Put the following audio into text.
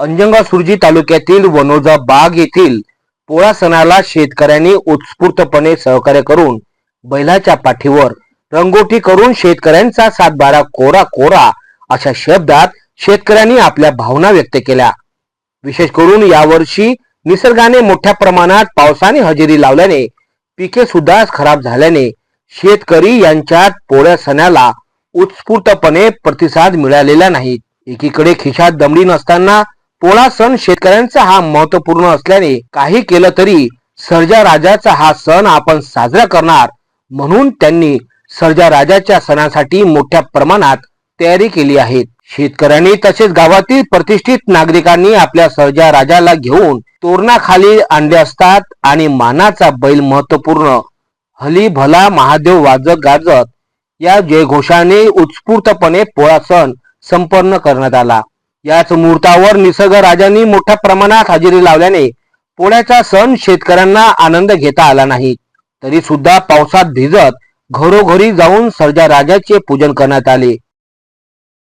अंजनगाव सुरजी तालुक्यातील वनोजा बाग येथील पोळा सणाला शेतकऱ्यांनी उत्स्फूर्तपणे सहकार्य करून बैलाच्या पाठीवर रंगोटी करून शेतकऱ्यांचा सातबारा कोरा कोरा अशा शब्दात शेतकऱ्यांनी आपल्या भावना व्यक्त केल्या. विशेष करून यावर्षी निसर्गाने मोठ्या प्रमाणात पावसाने हजेरी लावल्याने पिके सुद्धा खराब झाल्याने शेतकरी यांच्यात पोळ्या सणाला उत्स्फूर्तपणे प्रतिसाद मिळालेला नाही. एकीकडे खिशात दमडी नसताना पोळा सण शेतकऱ्यांचा हा महत्त्वपूर्ण असल्याने काही केलं तरी सर्जा राजाचा हा सण आपण साजरा करणार म्हणून त्यांनी सर्जा राजाच्या सणासाठी मोठ्या प्रमाणात तयारी केली आहे. शेतकऱ्यांनी तसेच गावातील प्रतिष्ठित नागरिकांनी आपल्या सर्जा राजाला घेऊन तोरणाखाली आणले असतात आणि मानाचा बैल महत्त्वपूर्ण हली भला महादेव वाजत गाजत या जयघोषाने उत्स्फूर्तपणे पोळा सण संपन्न करण्यात आला. याच मुहूर्तावर निसर्ग राजांनी मोठ्या प्रमाणात हजेरी लावल्याने पोळ्याचा सण शेतकऱ्यांना आनंद घेता आला नाही. तरी सुद्धा पावसात भिजत घरोघरी जाऊन सर्जा राजाचे पूजन करण्यात आले.